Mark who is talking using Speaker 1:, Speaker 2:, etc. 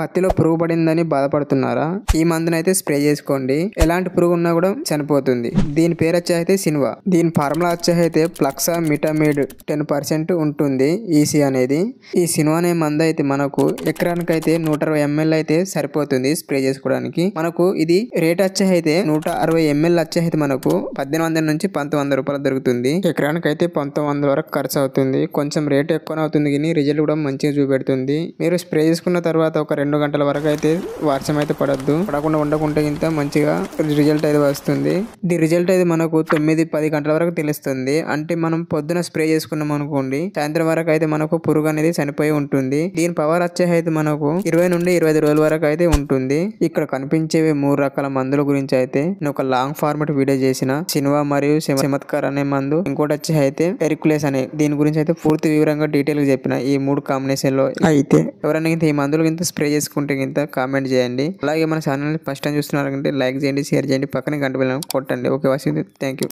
Speaker 1: పత్తిలో పురుగు పడిందని బాధపడుతున్నారా? ఈ మందునైతే స్ప్రే చేసుకోండి. ఎలాంటి పురుగు ఉన్నా కూడా చనిపోతుంది. దీని పేరు వచ్చి అయితే దీని ఫార్ములా వచ్చి అయితే ప్లక్సా మిటామిడ్ టెన్ పర్సెంట్ ఉంటుంది ఈసీ అనేది. ఈ సినిమా అనే మందు అయితే మనకు ఎకరానికి అయితే నూట అరవై ఎంఎల్ అయితే సరిపోతుంది స్ప్రే చేసుకోవడానికి. మనకు ఇది రేట్ వచ్చి అయితే నూట అరవై ఎంఎల్ వచ్చి అయితే మనకు పద్దెనిమిది వందల నుంచి పంతొమ్మిది వందల రూపాయలు దొరుకుతుంది. ఎకరానికి అయితే పంతొమ్మిది వందల వరకు ఖర్చు అవుతుంది కొంచెం రేట్ ఎక్కువ అవుతుంది కానీ రిజల్ట్ కూడా మంచిగా చూపెడుతుంది. మీరు స్ప్రే చేసుకున్న తర్వాత ఒక రెండు గంటల వరకు అయితే వర్షం అయితే పడద్దు. పడకుండా ఉండకుంటే ఇంత మంచిగా రిజల్ట్ అయితే వస్తుంది. ఈ రిజల్ట్ అయితే మనకు తొమ్మిది పది గంటల వరకు తెలుస్తుంది. అంటే మనం పొద్దున స్ప్రే చేసుకున్నాం అనుకోండి సాయంత్రం వరకు అయితే మనకు పురుగు అనేది చనిపోయి ఉంటుంది. దీని పవర్ వచ్చే అయితే మనకు ఇరవై నుండి ఇరవై రోజుల వరకు అయితే ఉంటుంది. ఇక్కడ కనిపించేవి మూడు రకాల మందుల గురించి అయితే నేను ఒక లాంగ్ ఫార్మట్ వీడియో చేసిన. సినిమా మరియు చమత్కార్ అనే మందు. ఇంకోటి వచ్చి అయితే ఎరికులేస్ అనే. దీని గురించి అయితే పూర్తి వివరంగా డీటెయిల్గా చెప్పిన ఈ మూడు కాంబినేషన్లో. అయితే ఎవరైనా ఈ మందులు ఇంత స్ప్రే చేసుకుంటే ఇంత కామెంట్ చేయండి. అలాగే మన ఛానల్ ఫస్ట్ టైం చూస్తున్నారంటే లైక్ చేయండి షేర్ చేయండి పక్కనే గంట బిల్లను కొట్టండి. Okay వాసింది thank you